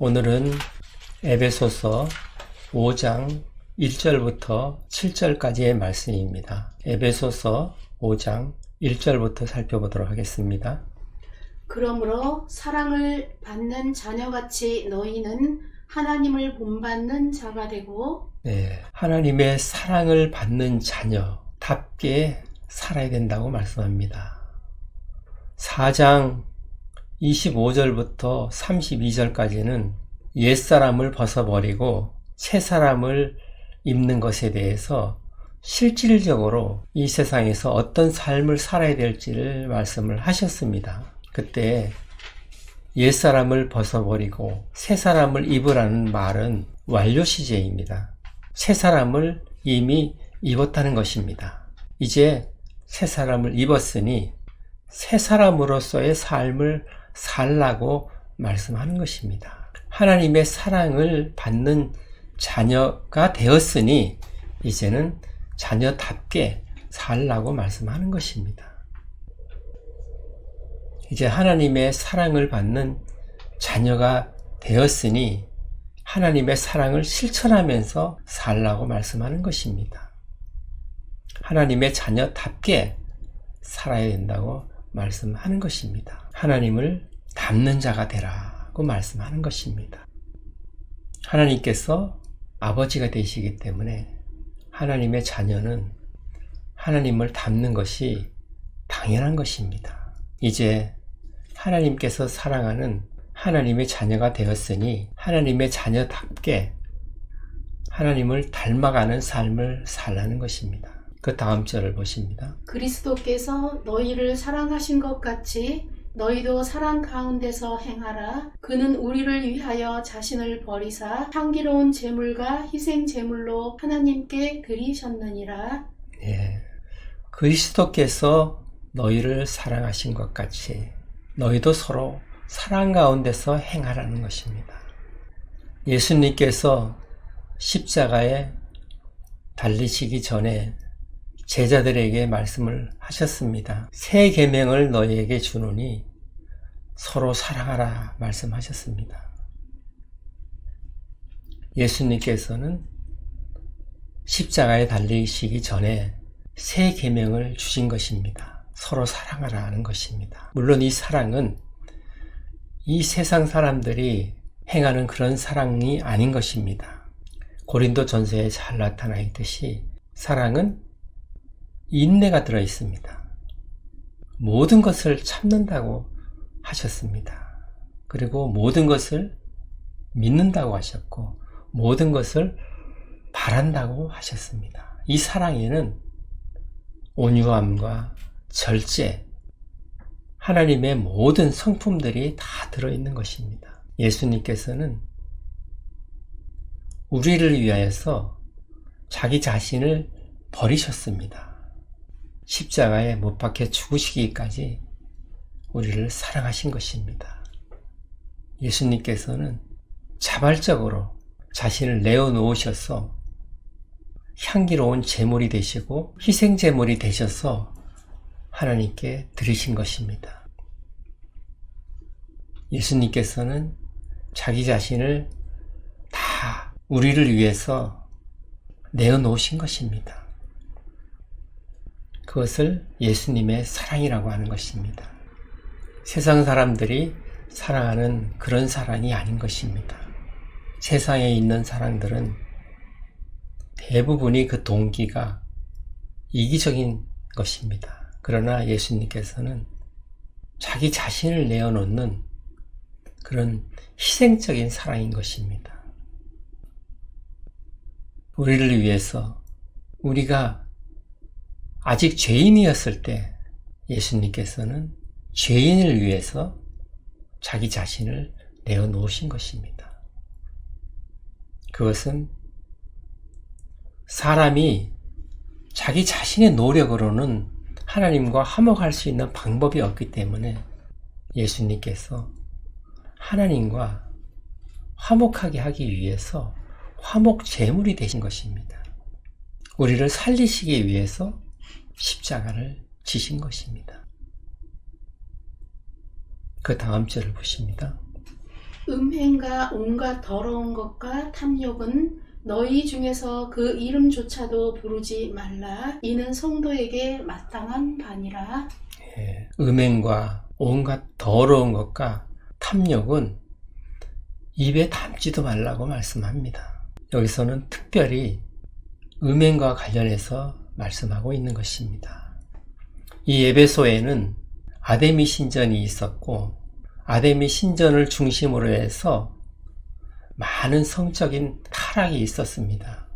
오늘은 에베소서 5장 1절부터 7절까지의 말씀입니다. 에베소서 5장 1절부터 살펴보도록 하겠습니다. 그러므로 사랑을 받는 자녀같이 너희는 하나님을 본받는 자가 되고 네, 하나님의 사랑을 받는 자녀답게 살아야 된다고 말씀합니다. 4장 25절부터 32절까지는 옛사람을 벗어버리고 새사람을 입는 것에 대해서 실질적으로 이 세상에서 어떤 삶을 살아야 될지를 말씀을 하셨습니다. 그때 옛사람을 벗어버리고 새사람을 입으라는 말은 완료 시제입니다. 새사람을 이미 입었다는 것입니다. 이제 새사람을 입었으니 새사람으로서의 삶을 살라고 말씀하는 것입니다. 하나님의 사랑을 받는 자녀가 되었으니 이제는 자녀답게 살라고 말씀하는 것입니다. 이제 하나님의 사랑을 받는 자녀가 되었으니 하나님의 사랑을 실천하면서 살라고 말씀하는 것입니다. 하나님의 자녀답게 살아야 된다고 말씀하는 것입니다. 하나님을 닮는 자가 되라고 말씀하는 것입니다. 하나님께서 아버지가 되시기 때문에 하나님의 자녀는 하나님을 닮는 것이 당연한 것입니다. 이제 하나님께서 사랑하는 하나님의 자녀가 되었으니 하나님의 자녀답게 하나님을 닮아가는 삶을 살라는 것입니다. 그 다음 절을 보십니다. 그리스도께서 너희를 사랑하신 것 같이 너희도 사랑 가운데서 행하라. 그는 우리를 위하여 자신을 버리사 향기로운 제물과 희생 제물로 하나님께 드리셨느니라. 예. 그리스도께서 너희를 사랑하신 것 같이 너희도 서로 사랑 가운데서 행하라는 것입니다. 예수님께서 십자가에 달리시기 전에 제자들에게 말씀을 하셨습니다. 새 계명을 너희에게 주노니 서로 사랑하라 말씀하셨습니다. 예수님께서는 십자가에 달리시기 전에 새 계명을 주신 것입니다. 서로 사랑하라 하는 것입니다. 물론 이 사랑은 이 세상 사람들이 행하는 그런 사랑이 아닌 것입니다. 고린도 전서에 잘 나타나 있듯이 사랑은 인내가 들어 있습니다. 모든 것을 참는다고 하셨습니다. 그리고 모든 것을 믿는다고 하셨고 모든 것을 바란다고 하셨습니다. 이 사랑에는 온유함과 절제, 하나님의 모든 성품들이 다 들어있는 것입니다. 예수님께서는 우리를 위하여서 자기 자신을 버리셨습니다. 십자가에 못 박혀 죽으시기까지 우리를 사랑하신 것입니다. 예수님께서는 자발적으로 자신을 내어놓으셔서 향기로운 제물이 되시고 희생 제물이 되셔서 하나님께 드리신 것입니다. 예수님께서는 자기 자신을 다 우리를 위해서 내어놓으신 것입니다. 그것을 예수님의 사랑이라고 하는 것입니다. 세상 사람들이 사랑하는 그런 사랑이 아닌 것입니다. 세상에 있는 사람들은 대부분이 그 동기가 이기적인 것입니다. 그러나 예수님께서는 자기 자신을 내어놓는 그런 희생적인 사랑인 것입니다. 우리를 위해서 우리가 아직 죄인이었을 때 예수님께서는 죄인을 위해서 자기 자신을 내어놓으신 것입니다. 그것은 사람이 자기 자신의 노력으로는 하나님과 화목할 수 있는 방법이 없기 때문에 예수님께서 하나님과 화목하게 하기 위해서 화목 제물이 되신 것입니다. 우리를 살리시기 위해서 십자가를 지신 것입니다. 그 다음 절을 보십니다. 음행과 온갖 더러운 것과 탐욕은 너희 중에서 그 이름조차도 부르지 말라. 이는 성도에게 마땅한 바니라. 예, 음행과 온갖 더러운 것과 탐욕은 입에 담지도 말라고 말씀합니다. 여기서는 특별히 음행과 관련해서 말씀하고 있는 것입니다. 이 에베소에는 아데미 신전이 있었고 아데미 신전을 중심으로 해서 많은 성적인 타락이 있었습니다.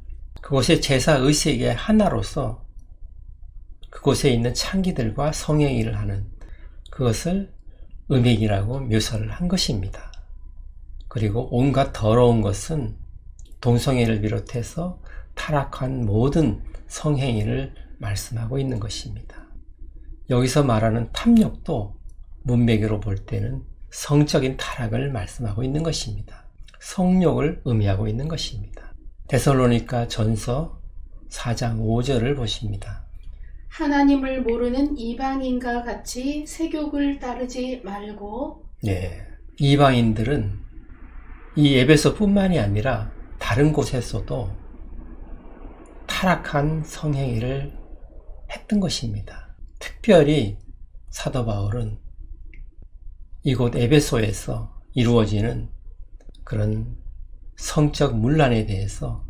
그곳의 제사 의식의 하나로서 그곳에 있는 창기들과 성행위를 하는 그것을 음행이라고 묘사를 한 것입니다. 그리고 온갖 더러운 것은 동성애를 비롯해서 타락한 모든 성행위를 말씀하고 있는 것입니다. 여기서 말하는 탐욕도 문맥으로 볼 때는 성적인 타락을 말씀하고 있는 것입니다. 성욕을 의미하고 있는 것입니다. 데살로니가 전서 4장 5절을 보십니다. 하나님을 모르는 이방인과 같이 세욕을 따르지 말고 네. 이방인들은 이 에베소뿐만이 아니라 다른 곳에서도 타락한 성행위를 했던 것입니다. 특별히 사도 바울은 이곳 에베소에서 이루어지는 그런 성적 문란에 대해서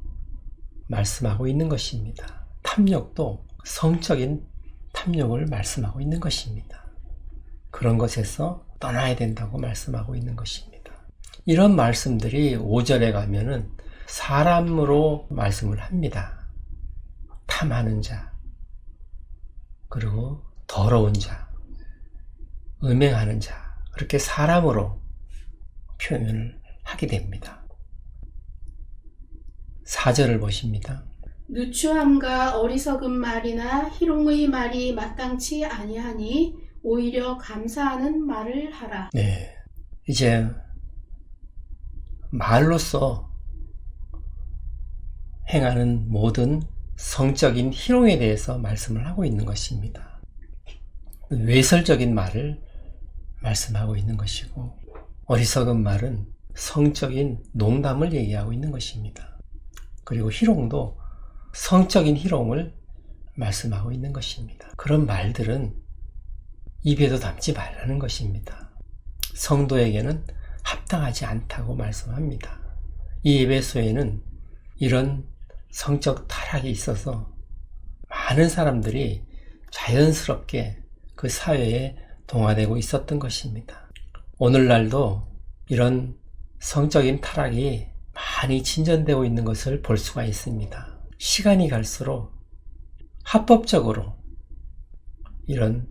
말씀하고 있는 것입니다. 탐욕도 성적인 탐욕을 말씀하고 있는 것입니다. 그런 것에서 떠나야 된다고 말씀하고 있는 것입니다. 이런 말씀들이 5절에 가면은 사람으로 말씀을 합니다. 탐하는 자, 그리고 더러운 자, 음행하는 자, 그렇게 사람으로 표현을 하게 됩니다. 4절을 보십니다. 누추함과 어리석은 말이나 희롱의 말이 마땅치 아니하니 오히려 감사하는 말을 하라. 네. 이제 말로써 행하는 모든 성적인 희롱에 대해서 말씀을 하고 있는 것입니다. 외설적인 말을 말씀하고 있는 것이고 어리석은 말은 성적인 농담을 얘기하고 있는 것입니다. 그리고 희롱도 성적인 희롱을 말씀하고 있는 것입니다. 그런 말들은 입에도 담지 말라는 것입니다. 성도에게는 합당하지 않다고 말씀합니다. 이 에베소에는 이런 성적 타락이 있어서 많은 사람들이 자연스럽게 그 사회에 동화되고 있었던 것입니다. 오늘날도 이런 성적인 타락이 많이 진전되고 있는 것을 볼 수가 있습니다. 시간이 갈수록 합법적으로 이런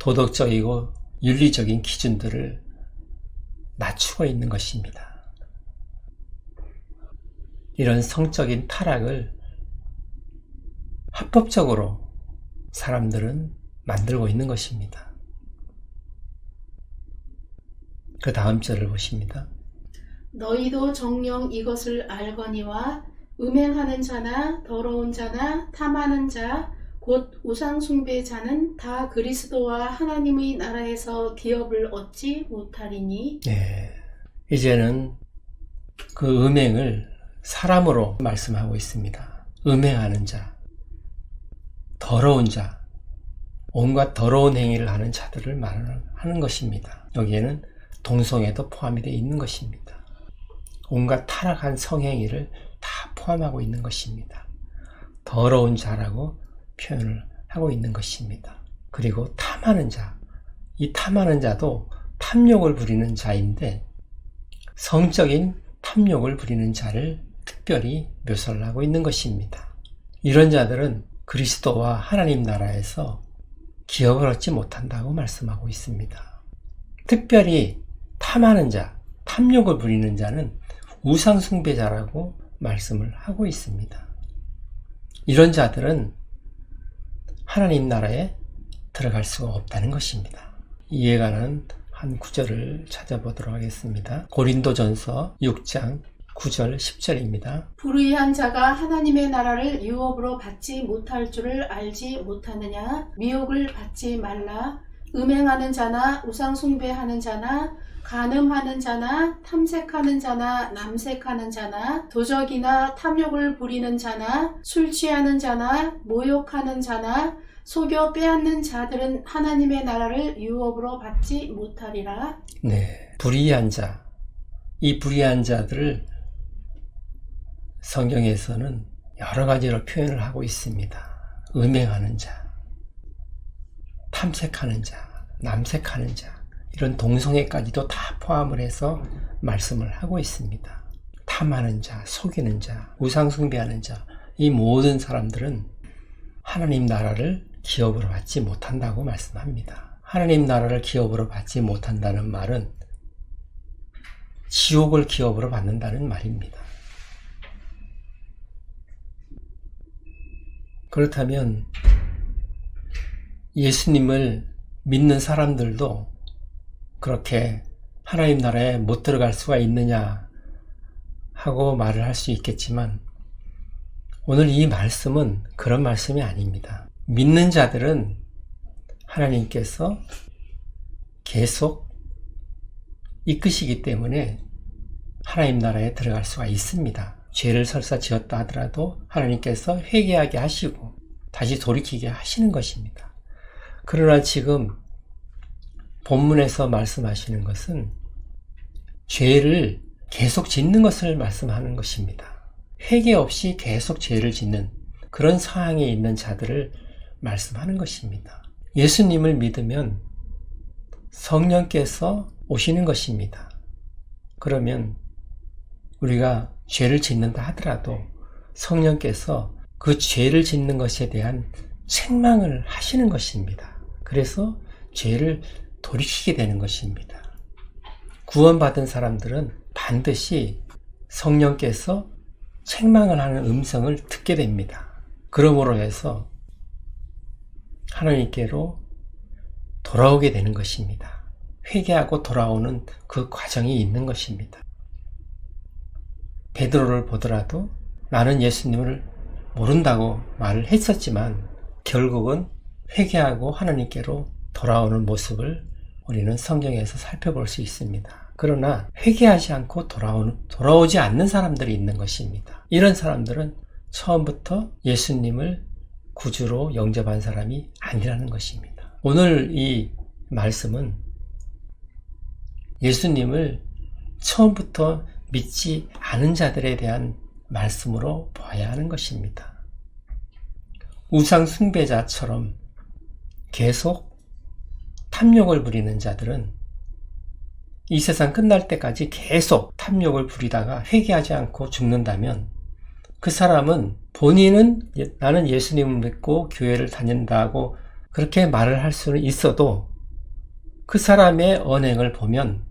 도덕적이고 윤리적인 기준들을 낮추고 있는 것입니다. 이런 성적인 타락을 합법적으로 사람들은 만들고 있는 것입니다. 그 다음 절을 보십니다. 너희도 정령 이것을 알거니와 음행하는 자나 더러운 자나 탐하는 자, 곧 우상숭배자는 다 그리스도와 하나님의 나라에서 기업을 얻지 못하리니 네. 이제는 그 음행을 사람으로 말씀하고 있습니다. 음행하는 자, 더러운 자, 온갖 더러운 행위를 하는 자들을 말하는 것입니다. 여기에는 동성애도 포함이 되어 있는 것입니다. 온갖 타락한 성행위를 다 포함하고 있는 것입니다. 더러운 자라고 표현을 하고 있는 것입니다. 그리고 탐하는 자, 이 탐하는 자도 탐욕을 부리는 자인데 성적인 탐욕을 부리는 자를 특별히 묘사를 하고 있는 것입니다. 이런 자들은 그리스도와 하나님 나라에서 기업을 얻지 못한다고 말씀하고 있습니다. 특별히 탐하는 자, 탐욕을 부리는 자는 우상숭배자라고 말씀을 하고 있습니다. 이런 자들은 하나님 나라에 들어갈 수가 없다는 것입니다. 관한 한 구절을 찾아보도록 하겠습니다. 고린도전서 6장 9절 10절입니다. 불의한 자가 하나님의 나라를 유업으로 받지 못할 줄을 알지 못하느냐 미혹을 받지 말라 음행하는 자나 우상 숭배하는 자나 간음하는 자나 탐색하는 자나 남색하는 자나 도적이나 탐욕을 부리는 자나 술 취하는 자나 모욕하는 자나 속여 빼앗는 자들은 하나님의 나라를 유업으로 받지 못하리라. 네. 불의한 자. 이 불의한 자들을 성경에서는 여러 가지로 표현을 하고 있습니다. 음행하는 자, 탐색하는 자, 남색하는 자, 이런 동성애까지도 다 포함을 해서 말씀을 하고 있습니다. 탐하는 자, 속이는 자, 우상숭배하는 자, 이 모든 사람들은 하나님 나라를 기업으로 받지 못한다고 말씀합니다. 하나님 나라를 기업으로 받지 못한다는 말은 지옥을 기업으로 받는다는 말입니다. 그렇다면 예수님을 믿는 사람들도 그렇게 하나님 나라에 못 들어갈 수가 있느냐 하고 말을 할 수 있겠지만 오늘 이 말씀은 그런 말씀이 아닙니다. 믿는 자들은 하나님께서 계속 이끄시기 때문에 하나님 나라에 들어갈 수가 있습니다. 죄를 설사 지었다 하더라도 하나님께서 회개하게 하시고 다시 돌이키게 하시는 것입니다. 그러나 지금 본문에서 말씀하시는 것은 죄를 계속 짓는 것을 말씀하는 것입니다. 회개 없이 계속 죄를 짓는 그런 상황에 있는 자들을 말씀하는 것입니다. 예수님을 믿으면 성령께서 오시는 것입니다. 그러면 우리가 죄를 짓는다 하더라도 성령께서 그 죄를 짓는 것에 대한 책망을 하시는 것입니다. 그래서 죄를 돌이키게 되는 것입니다. 구원받은 사람들은 반드시 성령께서 책망을 하는 음성을 듣게 됩니다. 그러므로 해서 하나님께로 돌아오게 되는 것입니다. 회개하고 돌아오는 그 과정이 있는 것입니다. 베드로를 보더라도 나는 예수님을 모른다고 말을 했었지만 결국은 회개하고 하나님께로 돌아오는 모습을 우리는 성경에서 살펴볼 수 있습니다. 그러나 회개하지 않고 돌아오는, 돌아오지 않는 사람들이 있는 것입니다. 이런 사람들은 처음부터 예수님을 구주로 영접한 사람이 아니라는 것입니다. 오늘 이 말씀은 예수님을 처음부터 믿지 않은 자들에 대한 말씀으로 봐야 하는 것입니다. 우상 숭배자처럼 계속 탐욕을 부리는 자들은 이 세상 끝날 때까지 계속 탐욕을 부리다가 회개하지 않고 죽는다면 그 사람은 본인은 예- 나는 예수님을 믿고 교회를 다닌다고 그렇게 말을 할 수는 있어도 그 사람의 언행을 보면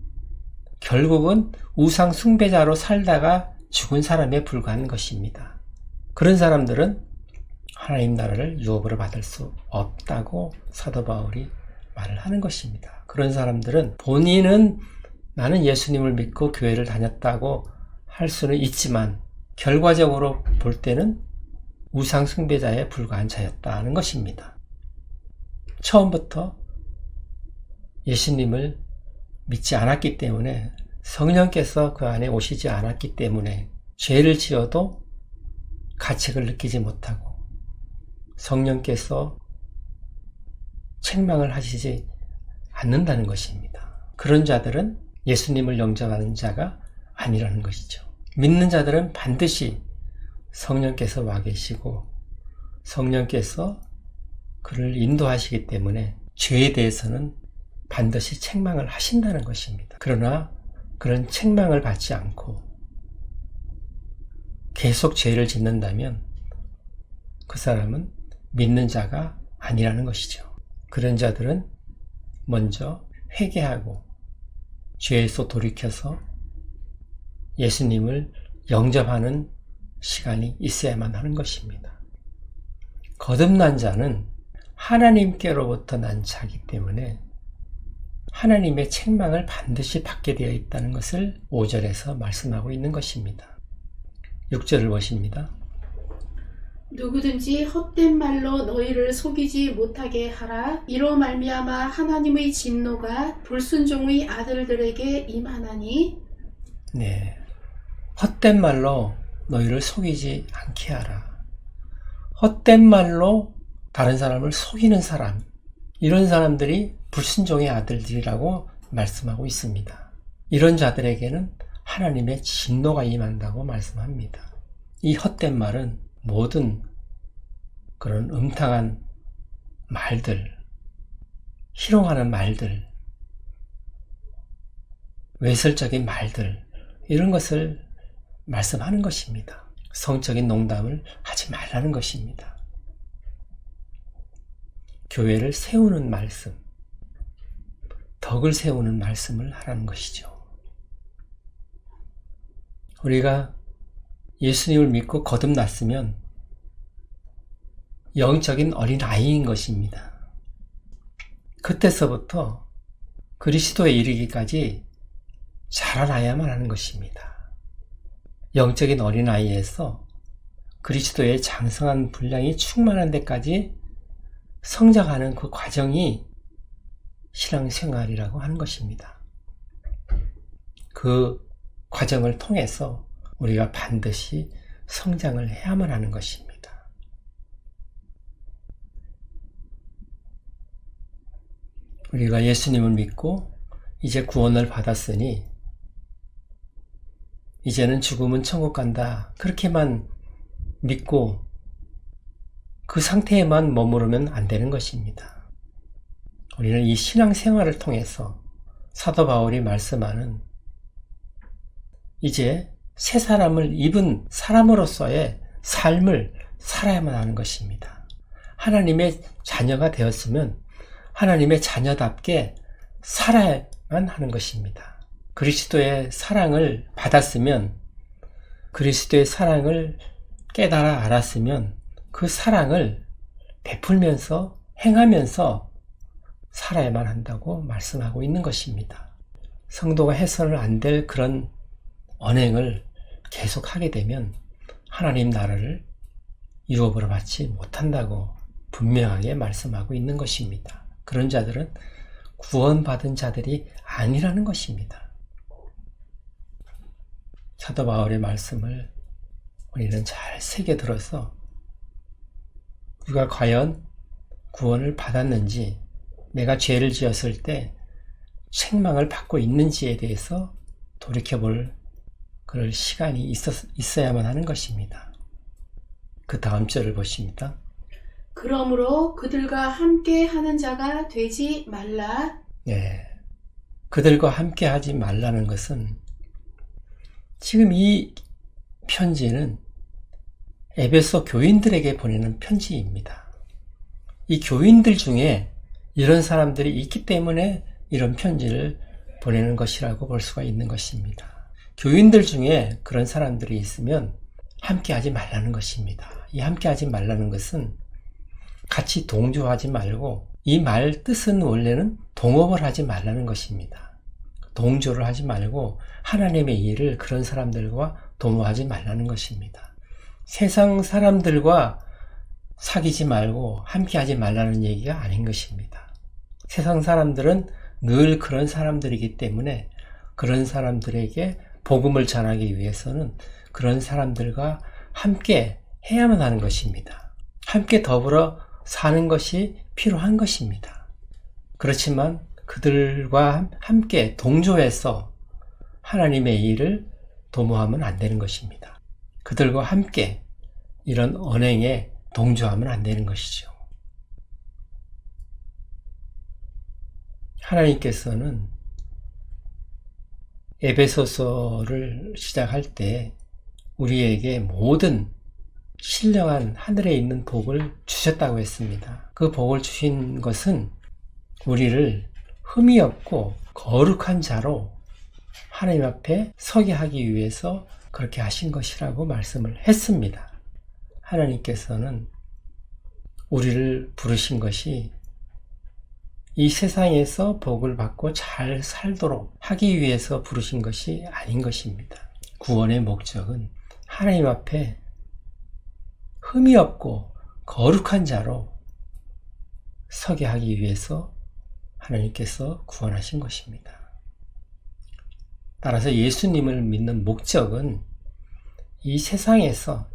결국은 우상 숭배자로 살다가 죽은 사람에 불과한 것입니다. 그런 사람들은 하나님 나라를 유업으로 받을 수 없다고 사도 바울이 말을 하는 것입니다. 그런 사람들은 본인은 나는 예수님을 믿고 교회를 다녔다고 할 수는 있지만 결과적으로 볼 때는 우상 숭배자에 불과한 자였다는 것입니다. 처음부터 예수님을 믿지 않았기 때문에 성령께서 그 안에 오시지 않았기 때문에 죄를 지어도 가책을 느끼지 못하고 성령께서 책망을 하시지 않는다는 것입니다. 그런 자들은 예수님을 영접하는 자가 아니라는 것이죠. 믿는 자들은 반드시 성령께서 와 계시고 성령께서 그를 인도하시기 때문에 죄에 대해서는 반드시 책망을 하신다는 것입니다. 그러나 그런 책망을 받지 않고 계속 죄를 짓는다면 그 사람은 믿는 자가 아니라는 것이죠. 그런 자들은 먼저 회개하고 죄에서 돌이켜서 예수님을 영접하는 시간이 있어야만 하는 것입니다. 거듭난 자는 하나님께로부터 난 자이기 때문에 하나님의 책망을 반드시 받게 되어 있다는 것을 5절에서 말씀하고 있는 것입니다. 6절을 보십니다. 누구든지 헛된 말로 너희를 속이지 못하게 하라. 이로 말미암아 하나님의 진노가 불순종의 아들들에게 임하나니 네. 헛된 말로 너희를 속이지 않게 하라. 헛된 말로 다른 사람을 속이는 사람, 이런 사람들이 불순종의 아들들이라고 말씀하고 있습니다. 이런 자들에게는 하나님의 진노가 임한다고 말씀합니다. 이 헛된 말은 모든 그런 음탕한 말들, 희롱하는 말들, 외설적인 말들, 이런 것을 말씀하는 것입니다. 성적인 농담을 하지 말라는 것입니다. 교회를 세우는 말씀, 덕을 세우는 말씀을 하라는 것이죠. 우리가 예수님을 믿고 거듭났으면 영적인 어린 아이인 것입니다. 그때서부터 그리스도에 이르기까지 자라나야만 하는 것입니다. 영적인 어린아이에서 그리스도의 장성한 분량이 충만한 데까지 성장하는 그 과정이 신앙생활이라고 하는 것입니다. 그 과정을 통해서 우리가 반드시 성장을 해야만 하는 것입니다. 우리가 예수님을 믿고 이제 구원을 받았으니 이제는 죽으면 천국 간다. 그렇게만 믿고 그 상태에만 머무르면 안 되는 것입니다. 우리는 이 신앙 생활을 통해서 사도 바울이 말씀하는 이제 새 사람을 입은 사람으로서의 삶을 살아야만 하는 것입니다. 하나님의 자녀가 되었으면 하나님의 자녀답게 살아야만 하는 것입니다. 그리스도의 사랑을 받았으면 그리스도의 사랑을 깨달아 알았으면 그 사랑을 베풀면서 행하면서 살아야만 한다고 말씀하고 있는 것입니다. 성도가 해서는 안 될 그런 언행을 계속하게 되면 하나님 나라를 이루어보러 받지 못한다고 분명하게 말씀하고 있는 것입니다. 그런 자들은 구원받은 자들이 아니라는 것입니다. 사도 바울의 말씀을 우리는 잘 새겨 들어서 우리가 과연 구원을 받았는지 내가 죄를 지었을 때 책망을 받고 있는지에 대해서 돌이켜볼 그럴 시간이 있었, 있어야만 하는 것입니다. 그 다음 절을 보십니다. 그러므로 그들과 함께 하는 자가 되지 말라. 네. 그들과 함께 하지 말라는 것은 지금 이 편지는 에베소 교인들에게 보내는 편지입니다. 이 교인들 중에 이런 사람들이 있기 때문에 이런 편지를 보내는 것이라고 볼 수가 있는 것입니다. 교인들 중에 그런 사람들이 있으면 함께 하지 말라는 것입니다. 이 함께 하지 말라는 것은 같이 동조하지 말고 이 말 뜻은 원래는 동업을 하지 말라는 것입니다. 동조를 하지 말고 하나님의 일을 그런 사람들과 도모하지 말라는 것입니다. 세상 사람들과 사귀지 말고 함께 하지 말라는 얘기가 아닌 것입니다. 세상 사람들은 늘 그런 사람들이기 때문에 그런 사람들에게 복음을 전하기 위해서는 그런 사람들과 함께 해야만 하는 것입니다. 함께 더불어 사는 것이 필요한 것입니다. 그렇지만 그들과 함께 동조해서 하나님의 일을 도모하면 안 되는 것입니다. 그들과 함께 이런 언행에 동조하면 안 되는 것이죠. 하나님께서는 에베소서를 시작할 때 우리에게 모든 신령한 하늘에 있는 복을 주셨다고 했습니다. 그 복을 주신 것은 우리를 흠이 없고 거룩한 자로 하나님 앞에 서게 하기 위해서 그렇게 하신 것이라고 말씀을 했습니다. 하나님께서는 우리를 부르신 것이 이 세상에서 복을 받고 잘 살도록 하기 위해서 부르신 것이 아닌 것입니다. 구원의 목적은 하나님 앞에 흠이 없고 거룩한 자로 서게 하기 위해서 하나님께서 구원하신 것입니다. 따라서 예수님을 믿는 목적은 이 세상에서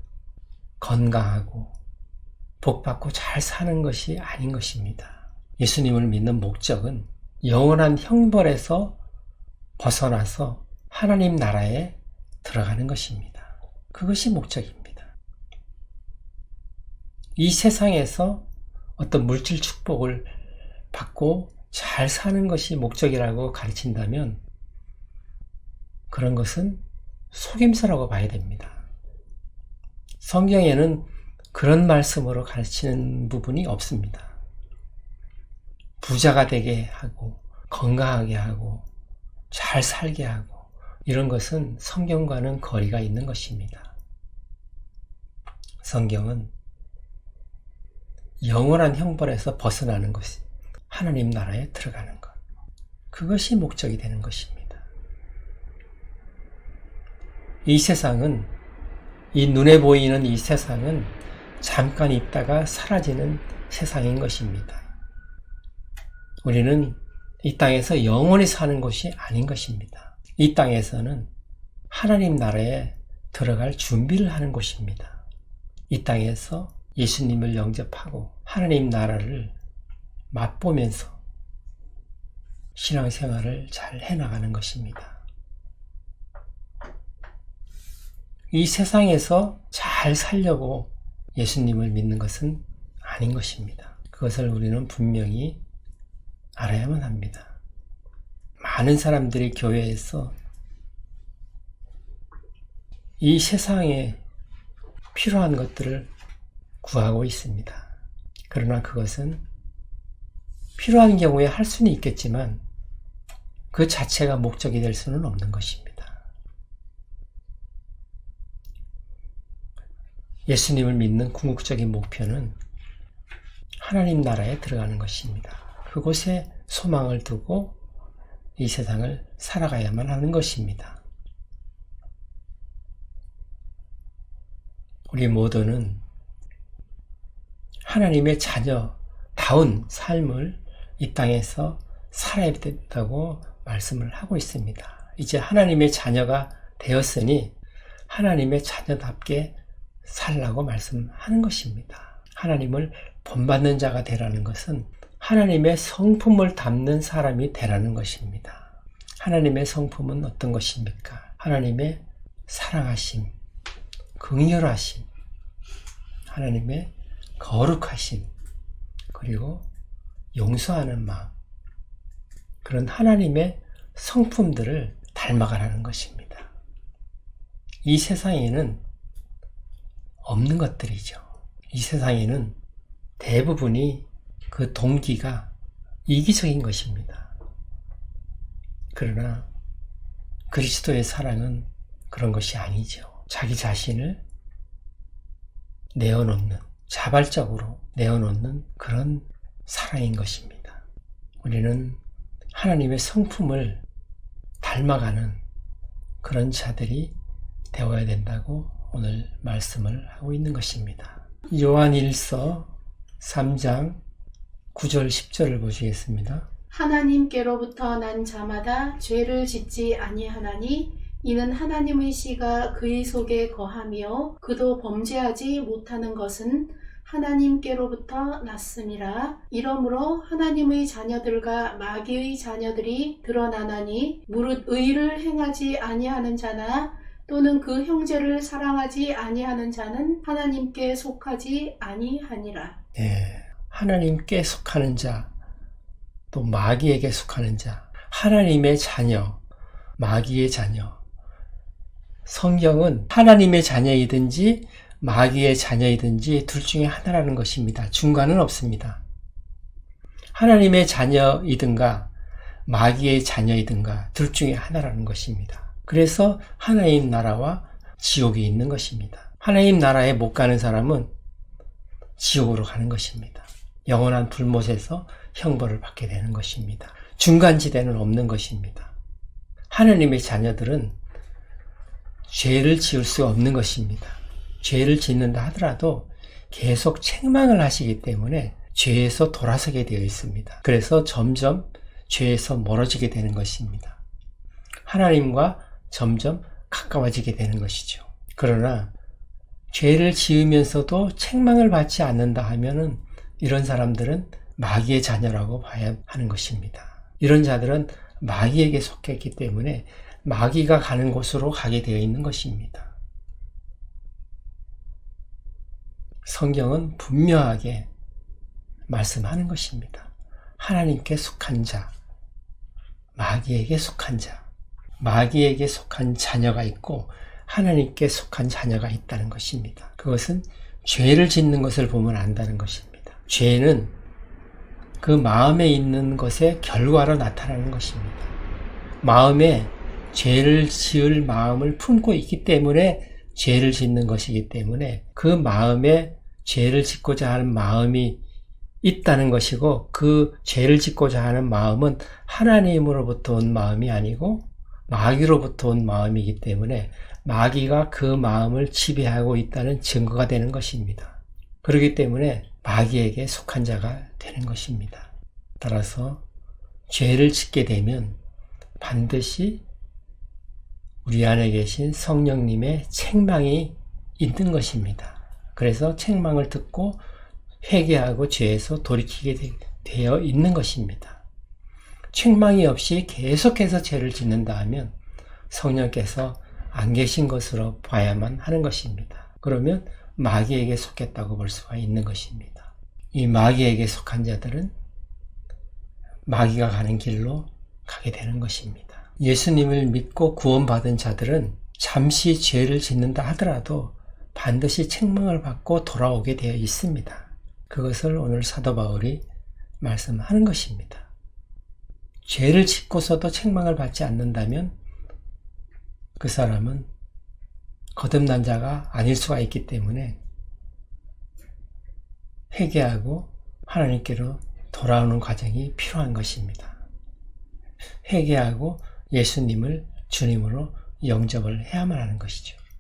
건강하고 복받고 잘 사는 것이 아닌 것입니다. 예수님을 믿는 목적은 영원한 형벌에서 벗어나서 하나님 나라에 들어가는 것입니다. 그것이 목적입니다. 이 세상에서 어떤 물질 축복을 받고 잘 사는 것이 목적이라고 가르친다면 그런 것은 속임수라고 봐야 됩니다. 성경에는 그런 말씀으로 가르치는 부분이 없습니다. 부자가 되게 하고 건강하게 하고 잘 살게 하고 이런 것은 성경과는 거리가 있는 것입니다. 성경은 영원한 형벌에서 벗어나는 것이 하나님 나라에 들어가는 것. 그것이 목적이 되는 것입니다. 이 세상은 이 눈에 보이는 이 세상은 잠깐 있다가 사라지는 세상인 것입니다. 우리는 이 땅에서 영원히 사는 것이 아닌 것입니다. 이 땅에서는 하나님 나라에 들어갈 준비를 하는 곳입니다. 이 땅에서 예수님을 영접하고 하나님 나라를 맛보면서 신앙생활을 잘 해나가는 것입니다. 이 세상에서 잘 살려고 예수님을 믿는 것은 아닌 것입니다. 그것을 우리는 분명히 알아야만 합니다. 많은 사람들이 교회에서 이 세상에 필요한 것들을 구하고 있습니다. 그러나 그것은 필요한 경우에 할 수는 있겠지만 그 자체가 목적이 될 수는 없는 것입니다. 예수님을 믿는 궁극적인 목표는 하나님 나라에 들어가는 것입니다. 그곳에 소망을 두고 이 세상을 살아가야만 하는 것입니다. 우리 모두는 하나님의 자녀다운 삶을 이 땅에서 살아야 된다고 말씀을 하고 있습니다. 이제 하나님의 자녀가 되었으니 하나님의 자녀답게 살라고 말씀하는 것입니다. 하나님을 본받는 자가 되라는 것은 하나님의 성품을 담는 사람이 되라는 것입니다. 하나님의 성품은 어떤 것입니까? 하나님의 사랑하심, 긍휼하심, 하나님의 거룩하심, 그리고 용서하는 마음, 그런 하나님의 성품들을 닮아가라는 것입니다. 이 세상에는 없는 것들이죠. 이 세상에는 대부분이 그 동기가 이기적인 것입니다. 그러나 그리스도의 사랑은 그런 것이 아니죠. 자기 자신을 내어놓는, 자발적으로 내어놓는 그런 사랑인 것입니다. 우리는 하나님의 성품을 닮아가는 그런 자들이 되어야 된다고 오늘 말씀을 하고 있는 것입니다. 요한 1서 3장 9절 10절을 보시겠습니다. 하나님께로부터 난 자마다 죄를 짓지 아니하나니 이는 하나님의 씨가 그의 속에 거하며 그도 범죄하지 못하는 것은 하나님께로부터 났음이라 이러므로 하나님의 자녀들과 마귀의 자녀들이 드러나나니 무릇 의를 행하지 아니하는 자나 또는 그 형제를 사랑하지 아니하는 자는 하나님께 속하지 아니하니라. 예, 하나님께 속하는 자, 또 마귀에게 속하는 자, 하나님의 자녀, 마귀의 자녀. 성경은 하나님의 자녀이든지 마귀의 자녀이든지 둘 중에 하나라는 것입니다. 중간은 없습니다. 하나님의 자녀이든가 마귀의 자녀이든가 둘 중에 하나라는 것입니다. 그래서 하나님 나라와 지옥이 있는 것입니다. 하나님 나라에 못 가는 사람은 지옥으로 가는 것입니다. 영원한 불못에서 형벌을 받게 되는 것입니다. 중간지대는 없는 것입니다. 하나님의 자녀들은 죄를 지을 수 없는 것입니다. 죄를 짓는다 하더라도 계속 책망을 하시기 때문에 죄에서 돌아서게 되어 있습니다. 그래서 점점 죄에서 멀어지게 되는 것입니다. 하나님과 점점 가까워지게 되는 것이죠. 그러나 죄를 지으면서도 책망을 받지 않는다 하면은 이런 사람들은 마귀의 자녀라고 봐야 하는 것입니다. 이런 자들은 마귀에게 속했기 때문에 마귀가 가는 곳으로 가게 되어 있는 것입니다. 성경은 분명하게 말씀하는 것입니다. 하나님께 속한 자, 마귀에게 속한 자, 마귀에게 속한 자녀가 있고 하나님께 속한 자녀가 있다는 것입니다. 그것은 죄를 짓는 것을 보면 안다는 것입니다. 죄는 그 마음에 있는 것의 결과로 나타나는 것입니다. 마음에 죄를 지을 마음을 품고 있기 때문에 죄를 짓는 것이기 때문에 그 마음에 죄를 짓고자 하는 마음이 있다는 것이고 그 죄를 짓고자 하는 마음은 하나님으로부터 온 마음이 아니고 마귀로부터 온 마음이기 때문에 마귀가 그 마음을 지배하고 있다는 증거가 되는 것입니다. 그렇기 때문에 마귀에게 속한 자가 되는 것입니다. 따라서 죄를 짓게 되면 반드시 우리 안에 계신 성령님의 책망이 있는 것입니다. 그래서 책망을 듣고 회개하고 죄에서 돌이키게 되- 되어 있는 것입니다. 책망이 없이 계속해서 죄를 짓는다 하면 성령께서 안 계신 것으로 봐야만 하는 것입니다. 그러면 마귀에게 속했다고 볼 수가 있는 것입니다. 이 마귀에게 속한 자들은 마귀가 가는 길로 가게 되는 것입니다. 예수님을 믿고 구원받은 자들은 잠시 죄를 짓는다 하더라도 반드시 책망을 받고 돌아오게 되어 있습니다. 그것을 오늘 사도 바울이 말씀하는 것입니다. 죄를 짓고서도 책망을 받지 않는다면 그 사람은 거듭난 자가 아닐 수가 있기 때문에 회개하고 하나님께로 돌아오는 과정이 필요한 것입니다. 회개하고 예수님을 주님으로 영접을 해야만 하는 것이죠.